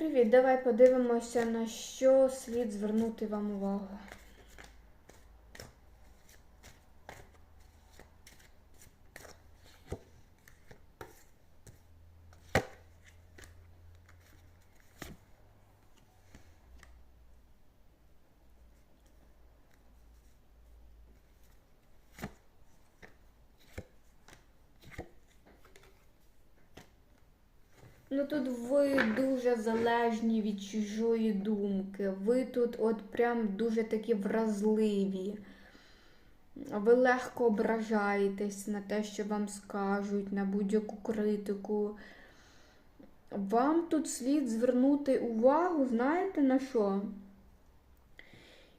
Привіт, давай подивимося, на що слід звернути вам увагу. Ну тут ви дуже залежні від чужої думки. Ви тут от прям дуже такі вразливі. Ви легко ображаєтесь на те, що вам скажуть, на будь-яку критику. Вам тут слід звернути увагу, знаєте на що?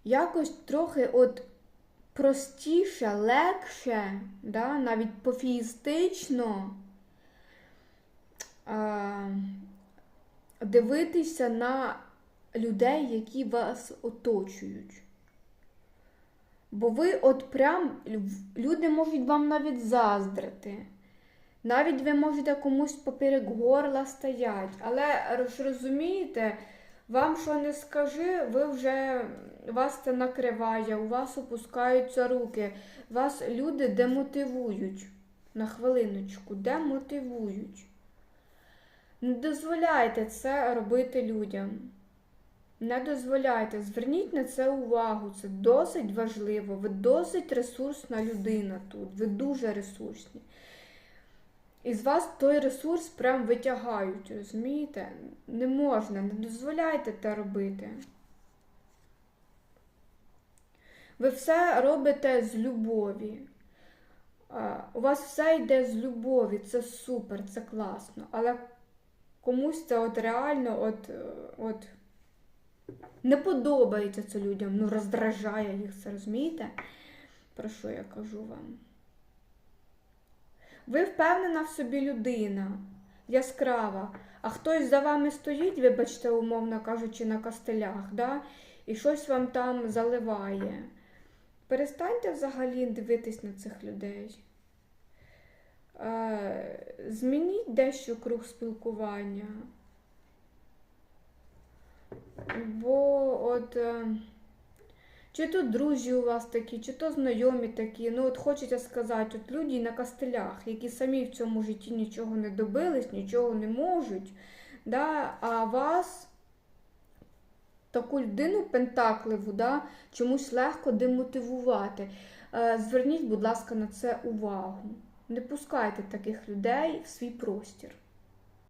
Якось трохи от простіше, легше, да, навіть пофіїстично дивитися на людей, які вас оточують. Бо ви от прям люди можуть вам навіть заздрити. Навіть ви можете комусь поперек горла стоять. Але ж розумієте, вам що не скажи, ви вже вас це накриває, у вас опускаються руки, вас люди демотивують. На хвилиночку, демотивують. Не дозволяйте це робити людям. Не дозволяйте, зверніть на це увагу. Це досить важливо. Ви досить ресурсна людина тут. Ви дуже ресурсні. І з вас той ресурс прям витягають, розумієте? Не можна, не дозволяйте це робити. Ви все робите з любові. У вас все йде з любові, це супер, це класно. Але комусь це от реально от, от не подобається це людям, ну роздражає їх це, розумієте? Про що я кажу вам? Ви впевнена в собі людина, яскрава, а хтось за вами стоїть, вибачте, умовно кажучи, на костелях, да? і щось вам там заливає. Перестаньте взагалі дивитись на цих людей. Змініть дещо круг спілкування. Бо от е, чи то друзі у вас такі, чи то знайомі такі. Ну, от хочеться сказати, от люди на костелях, які самі в цьому житті нічого не добились, нічого не можуть. да, А вас, таку людину пентакливу, да, чомусь легко демотивувати. Е, Зверніть, будь ласка, на це увагу. Не пускайте таких людей в свій простір.